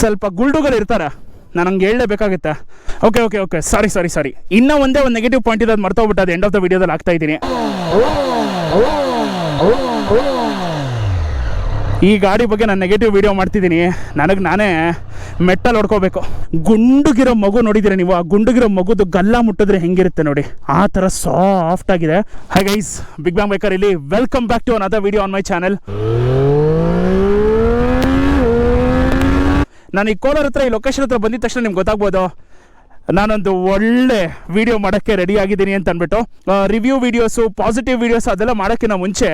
ಸ್ವಲ್ಪ ಗುಲ್ಡುಗಳು ಇರ್ತಾರೆ. ನಾನು ಹಂಗೆ ಹೇಳಲೇಬೇಕಾಗುತ್ತೆ. Okay okay okay sorry sorry sorry ಇನ್ನೂ ಒಂದೇ ಒಂದು ನೆಗೆಟಿವ್ ಪಾಯಿಂಟ್ ಇದೆ ಅದು ಮರ್ತೋಗ್ಬಿಟ್ಟು. ಅದು ಎಂಡ್ ಆಫ್ ದ ವಿಡಿಯೋದಲ್ಲಿ ಆಗ್ತಾ ಇದ್ದೀನಿ. ಈ ಗಾಡಿ ಬಗ್ಗೆ ನಾನು ನೆಗೆಟಿವ್ ವೀಡಿಯೋ ಮಾಡ್ತಿದ್ದೀನಿ. ನನಗೆ ನಾನೇ ಮೆಟ್ಟಲ್ ಹೊಡ್ಕೋಬೇಕು. ಗುಂಡುಗಿರೋ ಮಗು ನೋಡಿದ್ದೀರಾ ನೀವು? ಆ ಗುಂಡುಗಿರೋ ಮಗುದು ಗಲ್ಲ ಮುಟ್ಟಿದ್ರೆ ಹೆಂಗಿರುತ್ತೆ ನೋಡಿ. ಆ ಥರ ಸಾಫ್ಟ್ ಆಗಿದೆ. Hi guys big bang baker ಇಲ್ಲಿ welcome back to another video on my channel ನಾನು ಈ ಕೋಲಾರ ಹತ್ರ, ಈ ಲೊಕೇಶನ್ ಹತ್ರ ಬಂದಿದ ತಕ್ಷಣ ನಿಮ್ಗೆ ಗೊತ್ತಾಗ್ಬೋದು. ನಾನೊಂದು ಒಳ್ಳೆ ವಿಡಿಯೋ ಮಾಡೋಕ್ಕೆ ರೆಡಿ ಆಗಿದ್ದೀನಿ ಅಂತ ಅಂದ್ಬಿಟ್ಟು ರಿವ್ಯೂ ವೀಡಿಯೋಸು ಪಾಸಿಟಿವ್ ವೀಡಿಯೋಸ್ ಅದೆಲ್ಲ ಮಾಡೋಕ್ಕಿಂತ ಮುಂಚೆ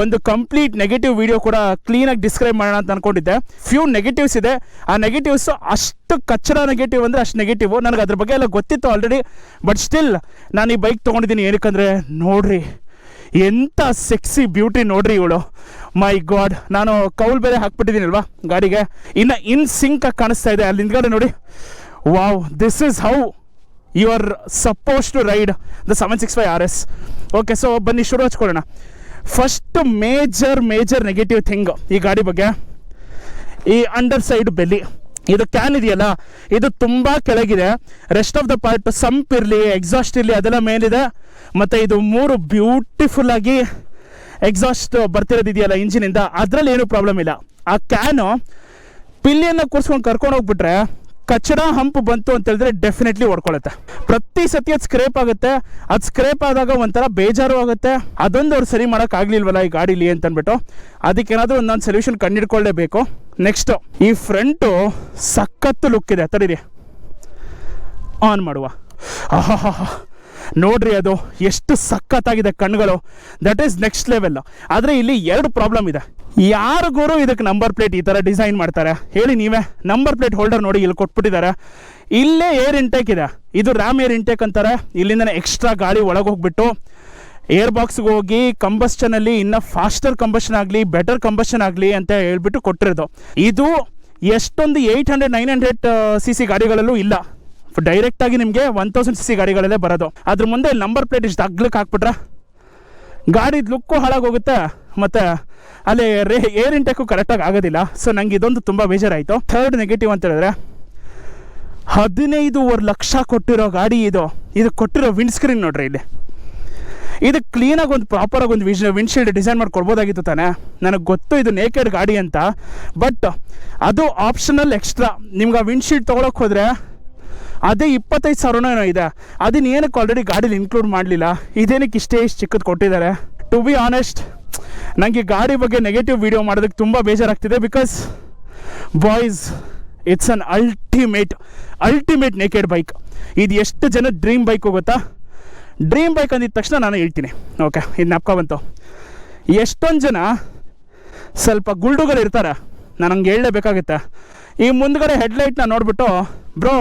ಒಂದು ಕಂಪ್ಲೀಟ್ ನೆಗೆಟಿವ್ ವೀಡಿಯೋ ಕೂಡ ಕ್ಲೀನಾಗಿ ಡಿಸ್ಕ್ರೈಬ್ ಮಾಡೋಣ ಅಂತ ಅನ್ಕೊಂಡಿದ್ದೆ. ಫ್ಯೂ ನೆಗೆಟಿವ್ಸ್ ಇದೆ. ಆ ನೆಗೆಟಿವ್ಸು ಅಷ್ಟು ಕಚ್ಚರ ನೆಗೆಟಿವ್ ಅಂದರೆ ಅಷ್ಟು ನೆಗೆಟಿವ್ ನನಗೆ ಅದ್ರ ಬಗ್ಗೆ ಎಲ್ಲ ಗೊತ್ತಿತ್ತು ಆಲ್ರೆಡಿ ಬಟ್ ಸ್ಟಿಲ್ ನಾನು ಈ ಬೈಕ್ ತೊಗೊಂಡಿದ್ದೀನಿ. ಏನಕ್ಕಂದರೆ ನೋಡ್ರಿ ಎಂಥ ಸೆಕ್ಸಿ ಬ್ಯೂಟಿ ನೋಡ್ರಿ ಇವಳು. ಮೈ ಗಾಡ್ ನಾನು ಕೌಲ್ ಬೇರೆ ಹಾಕ್ಬಿಟ್ಟಿದ್ದೀನಲ್ವಾ ಗಾಡಿಗೆ? ಇನ್ನು ಇನ್ ಸಿಂಕ್ ಆಗಿ ಕಾಣಿಸ್ತಾ ಇದೆ. ಅಲ್ಲಿ ಹಿಂದ್ಗಡೆ ನೋಡಿ. Wow this is how you are suppose to ride the seven six five R S okay so ಬನ್ನಿ, ಶುರು ಹಚ್ಕೊಳ್ಳೋಣ. First major major negative thing ಈ ಗಾಡಿ ಬಗ್ಗೆ. ಈ ಅಂಡರ್ ಸೈಡ್ ಬೆಲ್ಲಿ ಇದು ಕ್ಯಾನ್ ಇದೆಯಲ್ಲ? ಇದು ತುಂಬ ಕೆಳಗಿದೆ. Rest of the part sump ಇರಲಿ ಎಕ್ಸಾಸ್ಟ್ ಇರಲಿ, ಅದೆಲ್ಲ ಮೇಲಿದೆ. ಮತ್ತು ಇದು ಮೂರು ಬ್ಯೂಟಿಫುಲ್ ಆಗಿ ಎಕ್ಸಾಸ್ಟ್ ಬರ್ತಿರೋದಿದೆಯಲ್ಲ ಇಂಜಿನಿಂದ. ಅದರಲ್ಲಿ ಏನು ಪ್ರಾಬ್ಲಮ್ ಇಲ್ಲ. ಆ ಕ್ಯಾನು ಪಿಲ್ಲಿಯನ್ನು ಕೂರಿಸ್ಕೊಂಡು ಕರ್ಕೊಂಡು ಹೋಗ್ಬಿಟ್ರೆ ಕಚ್ಚಡ ಹಂಪ್ ಬಂತು ಅಂತ ಹೇಳಿದ್ರೆ ಡೆಫಿನೆಟ್ಲಿ ಹೊಡ್ಕೊಳುತ್ತೆ. ಪ್ರತಿ ಸತಿ ಅದು ಸ್ಕ್ರೇಪ್ ಆಗುತ್ತೆ. ಅದು ಸ್ಕ್ರೇಪ್ ಆದಾಗ ಒಂಥರ ಬೇಜಾರು ಆಗುತ್ತೆ. ಅದೊಂದು ಅವ್ರು ಸರಿ ಮಾಡೋಕೆ ಆಗ್ಲಿಲ್ವಲ್ಲ ಈ ಗಾಡೀಲಿ ಅಂತ ಅಂದ್ಬಿಟ್ಟು. ಅದಕ್ಕೇನಾದರೂ ಒಂದೊಂದು ಸೊಲ್ಯೂಷನ್ ಕಂಡಿಡ್ಕೊಳ್ಳೇಬೇಕು ನೆಕ್ಸ್ಟು ಈ ಫ್ರಂಟು ಸಖತ್ತು ಲುಕ್ ಇದೆ. ತಡೀರಿ. ಆನ್ ಮಾಡುವ. ಆಹಾ ನೋಡ್ರಿ ಅದು ಎಷ್ಟು ಸಖತ್ತಾಗಿದೆ ಕಣ್ಗಳು ದಟ್ ಈಸ್ ನೆಕ್ಸ್ಟ್ ಲೆವೆಲ್ ಆದರೆ ಇಲ್ಲಿ ಎರಡು ಪ್ರಾಬ್ಲಮ್ ಇದೆ. ಯಾರಿಗೂ ಇದಕ್ಕೆ ನಂಬರ್ ಪ್ಲೇಟ್ ಈ ಥರ ಡಿಸೈನ್ ಮಾಡ್ತಾರೆ? ಹೇಳಿ ನೀವೇ. ನಂಬರ್ ಪ್ಲೇಟ್ ಹೋಲ್ಡರ್ ನೋಡಿ ಇಲ್ಲಿ ಕೊಟ್ಬಿಟ್ಟಿದ್ದಾರೆ. ಇಲ್ಲೇ ಏರ್ ಇಂಟೇಕ್ ಇದೆ. ಇದು ರ್ಯಾಮ್ ಏರ್ ಇಂಟೇಕ್ ಅಂತಾರೆ. ಇಲ್ಲಿಂದ ಎಕ್ಸ್ಟ್ರಾ ಗಾಳಿ ಒಳಗೆ ಹೋಗ್ಬಿಟ್ಟು ಏರ್ ಬಾಕ್ಸ್ಗೆ ಹೋಗಿ ಕಂಬಸ್ಟನಲ್ಲಿ ಇನ್ನೂ ಫಾಸ್ಟರ್ ಕಂಬಷನ್ ಆಗಲಿ ಬೆಟರ್ ಕಂಬಷನ್ ಆಗಲಿ ಅಂತ ಹೇಳ್ಬಿಟ್ಟು ಕೊಟ್ಟಿರೋದು. ಇದು ಎಷ್ಟೊಂದು eight hundred nine hundred C C ಗಾಡಿಗಳಲ್ಲೂ ಇಲ್ಲ. ಡೈರೆಕ್ಟಾಗಿ ನಿಮಗೆ ಒನ್ ತೌಸಂಡ್ ಸಿ ಸಿ ಗಾಡಿಗಳಲ್ಲೇ ಬರೋದು. ಅದ್ರ ಮುಂದೆ ನಂಬರ್ ಪ್ಲೇಟ್ ಇಷ್ಟು ಅಗ್ಲಕ್ಕೆ ಹಾಕ್ಬಿಟ್ರೆ, ಗಾಡಿದ ಲುಕ್ಕು ಹಾಳಾಗೋಗುತ್ತೆ ಮತ್ತು ಅಲ್ಲಿ ರೇ ಏರ್ ಇಂಟೆಕ್ಕು ಕರೆಕ್ಟಾಗಿ ಆಗೋದಿಲ್ಲ. ಸೊ ನಂಗೆ ಇದೊಂದು ತುಂಬ ಬೇಜಾರಾಯಿತು. ಥರ್ಡ್ ನೆಗೆಟಿವ್ ಅಂತ ಹೇಳಿದ್ರೆ, ಹದಿನೈದೂವರೆ ಲಕ್ಷ ಕೊಟ್ಟಿರೋ ಗಾಡಿ ಇದು. ಇದು ಕೊಟ್ಟಿರೋ ವಿಂಡ್ ಸ್ಕ್ರೀನ್ ನೋಡ್ರಿ ಇಲ್ಲಿ. ಇದು ಕ್ಲೀನಾಗಿ ಒಂದು ಪ್ರಾಪರಾಗಿ ಒಂದು ವಿಶ್ ವಿಂಡ್ಶೀಲ್ಡ್ ಡಿಸೈನ್ ಮಾಡಿ ಕೊಡ್ಬೋದಾಗಿತ್ತು ತಾನೆ. ನನಗೆ ಗೊತ್ತು ಇದು ನೇಕೆಡ್ ಗಾಡಿ ಅಂತ. ಬಟ್ ಅದು ಆಪ್ಷನಲ್ ಎಕ್ಸ್ಟ್ರಾ ನಿಮ್ಗೆ ಆ ವಿಂಡ್ಶೀಲ್ಡ್ ತೊಗೊಳಕ್ಕೆ ಹೋದರೆ ಅದೇ ಇಪ್ಪತ್ತೈದು ಏನೋ ಇದೆ. ಅದನ್ನ ಏನಕ್ಕೆ ಆಲ್ರೆಡಿ ಗಾಡೀಲಿ ಇನ್ಕ್ಲೂಡ್ ಮಾಡಲಿಲ್ಲ? ಇದೇನಕ್ಕೆ ಇಷ್ಟೇ ಇಷ್ಟು ಚಿಕ್ಕದು ಕೊಟ್ಟಿದ್ದಾರೆ? ಟು ಬಿ ಆನೆಸ್ಟ್ ನನಗೆ ಗಾಡಿ ಬಗ್ಗೆ ನೆಗೆಟಿವ್ ವಿಡಿಯೋ ಮಾಡೋದಕ್ಕೆ ತುಂಬ ಬೇಜಾರಾಗ್ತಿದೆ because boys it's an ultimate ultimate naked bike ಇದು ಎಷ್ಟು ಜನ ಡ್ರೀಮ್ ಬೈಕ್ ಗೊತ್ತಾ? ಡ್ರೀಮ್ ಬೈಕ್ ಅಂದಿದ ತಕ್ಷಣ ನಾನು ಹೇಳ್ತೀನಿ. ಓಕೆ ಇದು ನಪ್ಕ ಬಂತು. ಎಷ್ಟೊಂದು ಜನ ಸ್ವಲ್ಪ ಗುಲ್ಡುಗಳು ಇರ್ತಾರೆ ನಾನು ಹಂಗೆ ಹೇಳಲೇಬೇಕಾಗುತ್ತೆ. ಈ ಮುಂದ್ಗಡೆ ಹೆಡ್ಲೈಟ್ನ ನೋಡಿಬಿಟ್ಟು, bro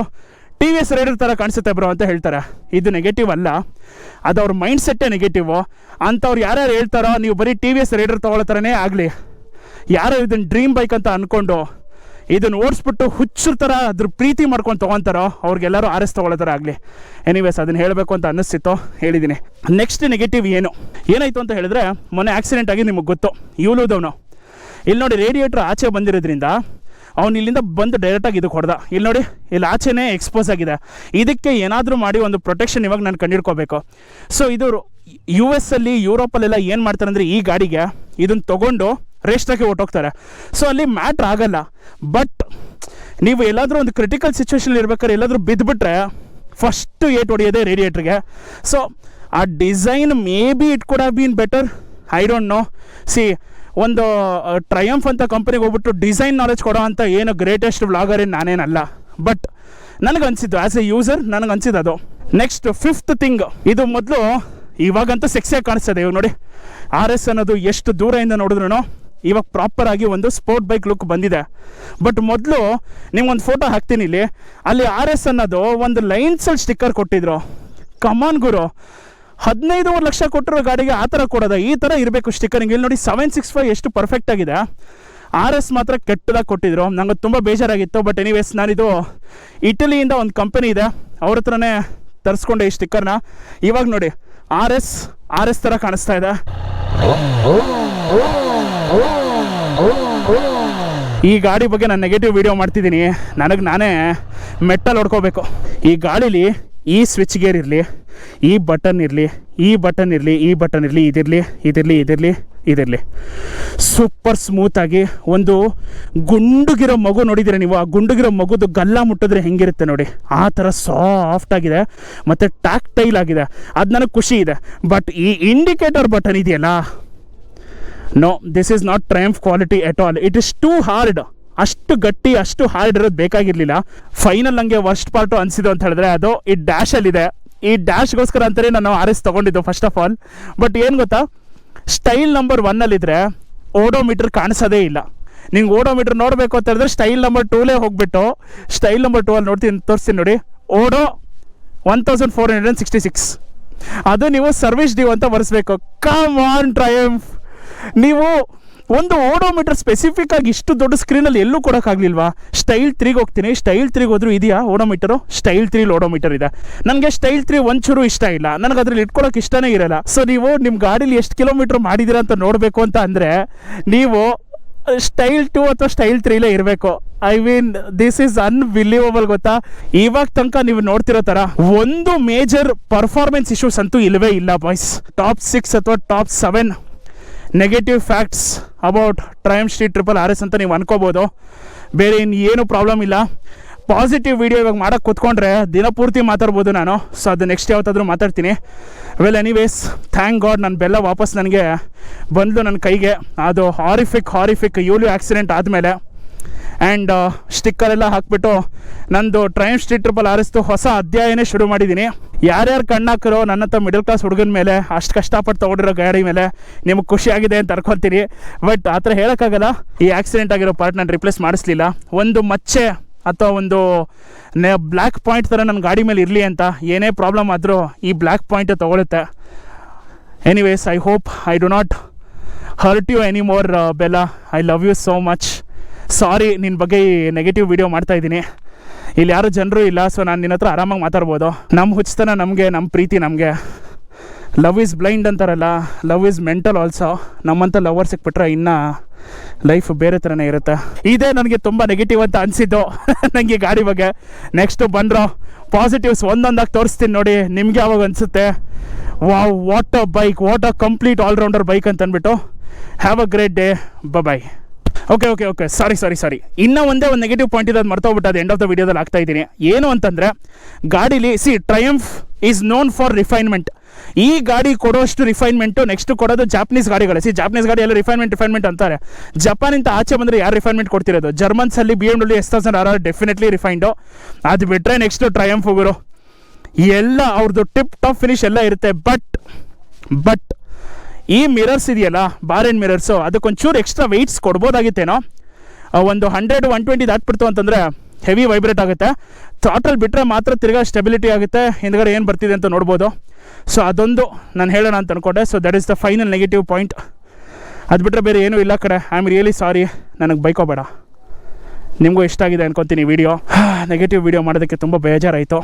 T V S rider ಥರ ಕಾಣಿಸುತ್ತೆ ಬ್ರೋ ಅಂತ ಹೇಳ್ತಾರೆ. ಇದು ನೆಗೆಟಿವ್ ಅಲ್ಲ. ಅದು ಅವ್ರ ಮೈಂಡ್ ಸೆಟ್ಟೇ ನೆಗೆಟಿವು ಅಂಥವ್ರು ಯಾರ್ಯಾರು ಹೇಳ್ತಾರೋ ನೀವು ಬರೀ ಟಿ ವಿ ಎಸ್ ರೈಡರ್ ತೊಗೊಳ್ಳೋ ಥರನೇ ಆಗಲಿ. ಯಾರೋ ಇದನ್ನು ಡ್ರೀಮ್ ಬೈಕ್ ಅಂತ ಅಂದ್ಕೊಂಡು ಇದನ್ನು ಓಡಿಸ್ಬಿಟ್ಟು ಹುಚ್ಚರ ಥರ ಅದ್ರ ಪ್ರೀತಿ ಮಾಡ್ಕೊಂಡು ತೊಗೊತಾರೋ ಅವ್ರಿಗೆಲ್ಲರೂ ಆರ್ ಎಸ್ ತೊಗೊಳ್ಳೋ ಥರ ಆಗಲಿ. ಎನಿವೇಸ್ ಅದನ್ನು ಹೇಳಬೇಕು ಅಂತ ಅನ್ನಿಸ್ತಿತ್ತು. ಹೇಳಿದ್ದೀನಿ ನೆಕ್ಸ್ಟ್ ನೆಗೆಟಿವ್ ಏನು? ಏನಾಯಿತು ಅಂತ ಹೇಳಿದ್ರೆ, ಮೊನ್ನೆ ಆಕ್ಸಿಡೆಂಟ್ ಆಗಿ ನಿಮಗೆ ಗೊತ್ತು. ಇವಲುದವನು ಇಲ್ಲಿ ನೋಡಿ ರೇಡಿಯೇಟ್ರ್ ಆಚೆ ಬಂದಿರೋದ್ರಿಂದ ಅವ್ನು ಇಲ್ಲಿಂದ ಬಂದು ಡೈರೆಕ್ಟಾಗಿ ಇದಕ್ಕೆ ಹೊಡೆದ. ಇಲ್ಲಿ ನೋಡಿ ಇಲ್ಲಿ ಆಚೆನೇ ಎಕ್ಸ್ಪೋಸ್ ಆಗಿದೆ. ಇದಕ್ಕೆ ಏನಾದರೂ ಮಾಡಿ ಒಂದು ಪ್ರೊಟೆಕ್ಷನ್ ಇವಾಗ ನಾನು ಕಂಡಿಡ್ಕೋಬೇಕು. ಸೊ ಇದು ಯು ಎಸ್ ಅಲ್ಲಿ ಯುರೋಪಲ್ಲೆಲ್ಲ ಏನು ಮಾಡ್ತಾರೆ ಅಂದರೆ ಈ ಗಾಡಿಗೆ ಇದನ್ನು ತೊಗೊಂಡು ರೇಷ್ಟಾಕಿ ಹೊಟ್ಟೋಗ್ತಾರೆ ಸೊ ಅಲ್ಲಿ ಮ್ಯಾಟ್ರ್ ಆಗಲ್ಲ. ಬಟ್ ನೀವು ಎಲ್ಲಾದರೂ ಒಂದು ಕ್ರಿಟಿಕಲ್ ಸಿಚುವೇಶನ್ ಇರ್ಬೇಕಾದ್ರೆ ಎಲ್ಲಾದರೂ ಬಿದ್ದುಬಿಟ್ರೆ ಫಸ್ಟು ಏಟ್ ಹೊಡೆಯೋದೇ ರೇಡಿಯೇಟ್ರಿಗೆ ಸೊ ಆ design may be it could been better I don't know see ಒಂದು ಟ್ರಯಂಫ್ ಅಂತ ಕಂಪ್ನಿಗೆ ಹೋಗ್ಬಿಟ್ಟು ಡಿಸೈನ್ ನಾಲೆಜ್ ಕೊಡೋ ಅಂತ ಏನು ಗ್ರೇಟೆಸ್ಟ್ ವ್ಲಾಗರ್ ಏನು ನಾನೇನಲ್ಲ. ಬಟ್ ನನಗೆ ಅನಿಸಿದ್ದು ಆ್ಯಸ್ ಎ ಯೂಸರ್ ನನಗೆ ಅನಿಸಿದ್ದು ಅದು. ನೆಕ್ಸ್ಟ್ ಫಿಫ್ತ್ ಥಿಂಗ್ ಇದು ಮೊದಲು ಇವಾಗಂತೂ ಸೆಕ್ಸಿಯಾಗಿ ಕಾಣಿಸ್ತದೆ. ಇವಾಗ ನೋಡಿ ಆರ್ ಎಸ್ ಅನ್ನೋದು ಎಷ್ಟು ದೂರದಿಂದ ನೋಡಿದ್ರು ಇವಾಗ ಪ್ರಾಪರಾಗಿ ಒಂದು ಸ್ಪೋರ್ಟ್ ಬೈಕ್ ಲುಕ್ ಬಂದಿದೆ. ಬಟ್ ಮೊದಲು ನಿಮ್ಗೊಂದು ಫೋಟೋ ಹಾಕ್ತೀನಿ ಇಲ್ಲಿ. ಅಲ್ಲಿ ಆರ್ ಎಸ್ ಅನ್ನೋದು ಒಂದು ಲೈನ್ಸಲ್ಲಿ ಸ್ಟಿಕ್ಕರ್ ಕೊಟ್ಟಿದ್ರು. ಕಮಾನ್ ಗುರು. ಹದಿನೈದುವರೆ ಲಕ್ಷ ಕೊಟ್ಟಿರೋ ಗಾಡಿಗೆ ಆ ಥರ ಕೊಡೋದ? ಈ ಥರ ಇರಬೇಕು ಸ್ಟಿಕ್ಕರಿಂಗ್ ಇಲ್ಲಿ ನೋಡಿ ಸೆವೆನ್ ಸಿಕ್ಸ್ ಫೈವ್ ಎಷ್ಟು ಪರ್ಫೆಕ್ಟ್ ಆಗಿದೆ. ಆರ್ ಎಸ್ ಮಾತ್ರ ಕೆಟ್ಟದಾಗ ಕೊಟ್ಟಿದ್ರು. ನಂಗೆ ತುಂಬ ಬೇಜಾರಾಗಿತ್ತು. ಬಟ್ ಎನಿವೇಸ್ ನಾನಿದು ಇಟಲಿಯಿಂದ ಒಂದು ಕಂಪನಿ ಇದೆ. ಅವ್ರ ಹತ್ರನೇ ತರಿಸ್ಕೊಂಡೆ ಈ ಸ್ಟಿಕ್ಕರ್ನ ಇವಾಗ ನೋಡಿ ಆರ್ ಎಸ್ ಆರ್ ಎಸ್ ಥರ ಕಾಣಿಸ್ತಾ ಇದೆ. ಈ ಗಾಡಿ ಬಗ್ಗೆ ನಾನು ನೆಗೆಟಿವ್ ವಿಡಿಯೋ ಮಾಡ್ತಿದ್ದೀನಿ. ನನಗೆ ನಾನೇ ಮೆಟ್ಟಲ್ ಹೊಡ್ಕೋಬೇಕು. ಈ ಗಾಡೀಲಿ ಈ ಸ್ವಿಚ್ ಗೇರ್ ಇರಲಿ. ಈ ಬಟನ್ ಇರಲಿ, ಈ ಬಟನ್ ಇರಲಿ, ಈ ಬಟನ್ ಇರಲಿ, ಇದಿರಲಿ ಇದಿರಲಿ ಇದಿರಲಿ ಇದಿರಲಿ. ಸೂಪರ್ ಸ್ಮೂತಾಗಿ ಒಂದು ಗುಂಡುಗಿರೋ ಮಗು ನೋಡಿದ್ದೀರ ನೀವು? ಆ ಗುಂಡುಗಿರೋ ಮಗುದು ಗಲ್ಲ ಮುಟ್ಟಿದ್ರೆ ಹೆಂಗಿರುತ್ತೆ ನೋಡಿ. ಆ ಥರ ಸಾಫ್ಟ್ ಆಗಿದೆ, ಮತ್ತು ಟ್ಯಾಕ್ಟೈಲ್ ಆಗಿದೆ. ಅದು ನನಗೆ ಖುಷಿ ಇದೆ. ಬಟ್ ಈ ಇಂಡಿಕೇಟರ್ ಬಟನ್ ಇದೆಯಲ್ಲ? No this is not Triumph quality at all it is too hard ಅಷ್ಟು ಗಟ್ಟಿ, ಅಷ್ಟು ಹಾರ್ಡ್ ಇರೋದು ಬೇಕಾಗಿರಲಿಲ್ಲ. ಫೈನಲ್ ನನಗೆ ವರ್ಸ್ಟ್ ಪಾರ್ಟು ಅನಿಸಿದ್ದು ಅಂತ ಹೇಳಿದ್ರೆ, ಅದು ಈ ಡ್ಯಾಶಲ್ಲಿದೆ ಈ ಡ್ಯಾಶ್ಗೋಸ್ಕರ ಅಂತಲೇ ನಾನು ಆರ್ ಎಸ್ ತೊಗೊಂಡಿದ್ದು ಫಸ್ಟ್ ಆಫ್ ಆಲ್ ಬಟ್ ಏನು ಗೊತ್ತಾ? ಸ್ಟೈಲ್ ನಂಬರ್ ಒನ್ನಲ್ಲಿದ್ದರೆ ಓಡೋಮೀಟ್ರ್ ಕಾಣಿಸೋದೇ ಇಲ್ಲ. ನಿಂಗೆ ಓಡೋಮೀಟ್ರ್ ನೋಡಬೇಕು ಅಂತ ಹೇಳಿದ್ರೆ ಸ್ಟೈಲ್ ನಂಬರ್ ಟೂಲೇ ಹೋಗ್ಬಿಟ್ಟು ಸ್ಟೈಲ್ ನಂಬರ್ ಟೂ ಅಲ್ಲಿ ನೋಡ್ತೀನಿ, ತೋರಿಸ್ತೀನಿ ನೋಡಿ. Odo one thousand four hundred and sixty six ಅದು ನೀವು ಸರ್ವಿಸ್ ಡ್ಯೂ ಅಂತ ಬರೆಸ್ಬೇಕು ಕಮ್ ಆನ್ ಟ್ರಯಂಫ್ ನೀವು ಒಂದು ಓಡೋಮೀಟರ್ ಸ್ಪೆಸಿಫಿಕ್ ಆಗಿ ಇಷ್ಟು ದೊಡ್ಡ ಸ್ಕ್ರೀನಲ್ಲಿ ಎಲ್ಲೂ ಕೊಡೋಕ್ಕಾಗಲಿಲ್ವಾ? ಸ್ಟೈಲ್ ತ್ರೀಗೆ ಹೋಗ್ತೀನಿ. ಸ್ಟೈಲ್ ತ್ರೀಗೆ ಹೋದ್ರು ಇದೆಯಾ ಓಡೋಮೀಟರು? ಸ್ಟೈಲ್ ತ್ರೀಲಿ ಓಡೋಮೀಟರ್ ಇದೆ. ನನಗೆ ಸ್ಟೈಲ್ ತ್ರೀ ಒಂಚೂರು ಇಷ್ಟ ಇಲ್ಲ. ನನಗೆ ಅದ್ರಲ್ಲಿ ಇಟ್ಕೊಳಕ್ಕೆ ಇಷ್ಟನೇ ಇರಲ್ಲ. ಸೊ ನೀವು ನಿಮ್ಮ ಗಾಡೀಲಿ ಎಷ್ಟು ಕಿಲೋಮೀಟರ್ ಮಾಡಿದ್ದೀರಾ ಅಂತ ನೋಡಬೇಕು ಅಂತ ಅಂದರೆ, ನೀವು ಸ್ಟೈಲ್ ಟು ಅಥವಾ ಸ್ಟೈಲ್ ತ್ರೀಲೇ ಇರಬೇಕು. I mean this is unbelievable ಗೊತ್ತಾ? ಇವಾಗ ತನಕ ನೀವು ನೋಡ್ತಿರೋ ತರ ಒಂದು ಮೇಜರ್ ಪರ್ಫಾರ್ಮೆನ್ಸ್ ಇಶ್ಯೂಸ್ ಅಂತೂ ಇಲ್ಲವೇ ಇಲ್ಲ ಬಾಯ್ಸ್ ಟಾಪ್ ಸಿಕ್ಸ್ ಅಥವಾ top seven negative facts about Triumph Street Triple R S ಅಂತ ನೀವು ಅನ್ಕೋಬೋದು. ಬೇರೆ ಇನ್ನು ಏನು ಪ್ರಾಬ್ಲಮ್ ಇಲ್ಲ. ಪಾಸಿಟಿವ್ ವಿಡಿಯೋ ಇವಾಗ ಮಾಡೋಕ್ಕೆ ಕೂತ್ಕೊಂಡ್ರೆ ದಿನಪೂರ್ತಿ ಮಾತಾಡ್ಬೋದು ನಾನು. ಸೊ ಅದು ನೆಕ್ಸ್ಟ್ ಯಾವತ್ತಾದರೂ ಮಾತಾಡ್ತೀನಿ. ವೆಲ್ ಎನಿವೇಸ್ ಥ್ಯಾಂಕ್ ಗಾಡ್ ನನ್ನ ಬೆಲ್ಲ ವಾಪಸ್ ನನಗೆ ಬಂದು ನನ್ನ ಕೈಗೆ. ಅದು ಹಾರಿಫಿಕ್ ಹಾರಿಫಿಕ್ ಯೂಲಿ ಆಕ್ಸಿಡೆಂಟ್ ಆದಮೇಲೆ. ಆ್ಯಂಡ್ ಸ್ಟಿಕ್ಕರೆಲ್ಲ ಹಾಕ್ಬಿಟ್ಟು ನಂದು ಟ್ರೈಮ್ ಸ್ಟ್ರೀಟ್ ಟ್ರಿಪಲ್ ಆರಿಸ್ತು ಹೊಸ ಅಧ್ಯಾಯನೇ ಶುರು ಮಾಡಿದ್ದೀನಿ. ಯಾರ್ಯಾರು ಕಣ್ಣಾಕರೋ ಹತ್ರ ಮಿಡಲ್ ಕ್ಲಾಸ್ ಹುಡುಗನ ಮೇಲೆ ಅಷ್ಟು ಕಷ್ಟಪಟ್ಟು ತೊಗೊಂಡಿರೋ ಗಾಡಿ ಮೇಲೆ ನಿಮಗೆ ಖುಷಿಯಾಗಿದೆ ಅಂತ ಅರ್ಕೊತೀನಿ ಬಟ್ ಆ ಥರ ಹೇಳೋಕ್ಕಾಗಲ್ಲ. ಈ ಆಕ್ಸಿಡೆಂಟ್ ಆಗಿರೋ ಪಾರ್ಟ್ ನಾನು ರಿಪ್ಲೇಸ್ ಮಾಡಿಸ್ಲಿಲ್ಲ. ಒಂದು ಮಚ್ಚೆ ಅಥವಾ ಒಂದು, ನೆ ಬ್ಲ್ಯಾಕ್ ಪಾಯಿಂಟ್ ಥರ ನನ್ನ ಗಾಡಿ ಮೇಲೆ ಇರಲಿ ಅಂತ ಏನೇ ಪ್ರಾಬ್ಲಮ್ ಆದರೂ ಈ black point ತೊಗೊಳುತ್ತೆ. Anyways I hope I do not hurt you any more ಬೆಲ್ಲ I love you so much sorry ನಿನ್ನ ಬಗ್ಗೆ ಈ ನೆಗೆಟಿವ್ ವಿಡಿಯೋ ಮಾಡ್ತಾ ಇದ್ದೀನಿ. ಇಲ್ಲಿ ಯಾರು ಜನರು ಇಲ್ಲ ಸೊ ನಾನು ನಿನ್ನ ಹತ್ರ ಆರಾಮಾಗಿ ಮಾತಾಡ್ಬೋದು. ನಮ್ಮ ಹುಚ್ಚತನ ನಮಗೆ ನಮ್ಮ ಪ್ರೀತಿ ನಮಗೆ. ಲವ್ ಈಸ್ ಬ್ಲೈಂಡ್ ಅಂತಾರಲ್ಲ ಲವ್ ಈಸ್ ಮೆಂಟಲ್ ಆಲ್ಸೋ ನಮ್ಮಂಥ ಲವರ್ ಸಿಕ್ಬಿಟ್ರೆ ಇನ್ನೂ ಲೈಫ್ ಬೇರೆ ಥರನೇ ಇರುತ್ತೆ. ಇದೇ ನನಗೆ ತುಂಬ ನೆಗೆಟಿವ್ ಅಂತ ಅನಿಸಿದ್ದು. ನನಗೆ ಗಾಡಿ ಬಗ್ಗೆ. ನೆಕ್ಸ್ಟು ಬಂದರು. ಪಾಸಿಟಿವ್ಸ್ ಒಂದೊಂದಾಗಿ ತೋರಿಸ್ತೀನಿ ನೋಡಿ, ನಿಮಗೆ ಯಾವಾಗ ಅನಿಸುತ್ತೆ? ವಾ what a bike what a complete allrounder bike ಅಂತ ಹ್ಯಾವ್ ಅ ಗ್ರೇಟ್ ಡೇ ಬ bye okay okay okay sorry sorry sorry ಇನ್ನೂ ಒಂದೇ ಒಂದು ನೆಗೆಟಿವ್ ಪಾಯಿಂಟ್ ಇದೆ ಅದು ಮರ್ತೋಗ್ಬಿಟ್ಟು, ಅದು ಎಂಡ್ ಆಫ್ ದ ವಿಡಿಯೋದಲ್ಲಿ ಆಗ್ತಾ ಇದ್ದೀನಿ. ಏನು ಅಂತಂದರೆ, ಗಾಡೀಲಿ see Triumph is known for refinement ಈ ಗಾಡಿ ಕೊಡೋಷ್ಟು ರಿಫೈನ್ಮೆಂಟು ನೆಕ್ಸ್ಟ್ ಕೊಡೋದು ಜಾಪನೀಸ್ ಗಾಡಿಗಳು. ಸಿ ಜಾಪನೀಸ್ ಗಾಡಿ ಎಲ್ಲ ರಿಫೈನ್ಮೆಂಟ್ ರಿಫೈನ್ಮೆಂಟ್ ಅಂತಾರೆ. ಜಪಾನಿಂದ ಆಚೆ ಬಂದರೆ ಯಾರು ರಿಫೈನ್ಮೆಂಟ್ ಕೊಡ್ತಿರೋದು? ಜರ್ಮನ್ಸಲ್ಲಿ B M W S thousand R R definitely refined ಅದು ಬಿಟ್ಟರೆ ನೆಕ್ಸ್ಟು ಟ್ರಯಂಫ್ ಹೋಗಿರೋ ಎಲ್ಲ ಅವ್ರದ್ದು ಟಿಪ್ ಟಾಪ್ ಫಿನಿಶ್ ಎಲ್ಲ ಇರುತ್ತೆ ಬಟ್ ಬಟ್ ಈ ಮಿರರ್ಸ್ ಇದೆಯಲ್ಲ ಬಾರ್ ಆ್ಯಂಡ್ ಮಿರರ್ಸು ಅದಕ್ಕೊಂಚೂರು ಎಕ್ಸ್ಟ್ರಾ ವೆಯ್ಟ್ಸ್ ಕೊಡ್ಬೋದಾಗಿತ್ತೇನೋ? ಒಂದು ಹಂಡ್ರೆಡ್ ಒನ್ ಟ್ವೆಂಟಿ ದಾಟ್ಬಿಡ್ತು ಅಂತಂದರೆ ಹೆವಿ ವೈಬ್ರೇಟ್ ಆಗುತ್ತೆ. ಥಾಟಲ್ ಬಿಟ್ಟರೆ ಮಾತ್ರ ತಿರ್ಗಾ ಸ್ಟೆಬಿಲಿಟಿ ಆಗುತ್ತೆ. ಹಿಂದ್ಗಡೆ ಏನು ಬರ್ತಿದೆ ಅಂತ ನೋಡ್ಬೋದು. ಸೊ ಅದೊಂದು ನಾನು ಹೇಳೋಣ ಅಂತ ಅಂದ್ಕೊಂಡೆ so that is the final negative point ಅದು ಬಿಟ್ಟರೆ ಬೇರೆ ಏನೂ ಇಲ್ಲ ಕಡೆ ಐ ಆಮ್ ರಿಯಲಿ ಸಾರಿ ನನಗೆ ಬೈಕೋಬೇಡ. ನಿಮಗೂ ಇಷ್ಟ ಆಗಿದೆ ಅನ್ಕೊತೀನಿ ವೀಡಿಯೋ ನೆಗೆಟಿವ್ ವಿಡಿಯೋ ಮಾಡೋದಕ್ಕೆ ತುಂಬ ಬೇಜಾರಾಯಿತು.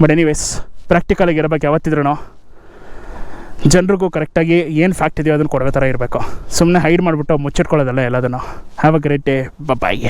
ಬಟ್ ಎನಿವೇಸ್ ಪ್ರಾಕ್ಟಿಕಲಾಗಿ ಇರಬೇಕು ಯಾವತ್ತಿದ್ರೂ ಜನರಿಗೂ ಕರೆಕ್ಟಾಗಿ ಏನು ಫ್ಯಾಕ್ಟ್ ಇದೆಯೋ ಅದನ್ನು ಕೊಡೋ ಥರ ಇರಬೇಕು. ಸುಮ್ಮನೆ ಹೈಡ್ ಮಾಡಿಬಿಟ್ಟು ಮುಚ್ಚಿಟ್ಕೊಳ್ಳೋದಲ್ಲ ಎಲ್ಲದನ್ನು. Have a great day bye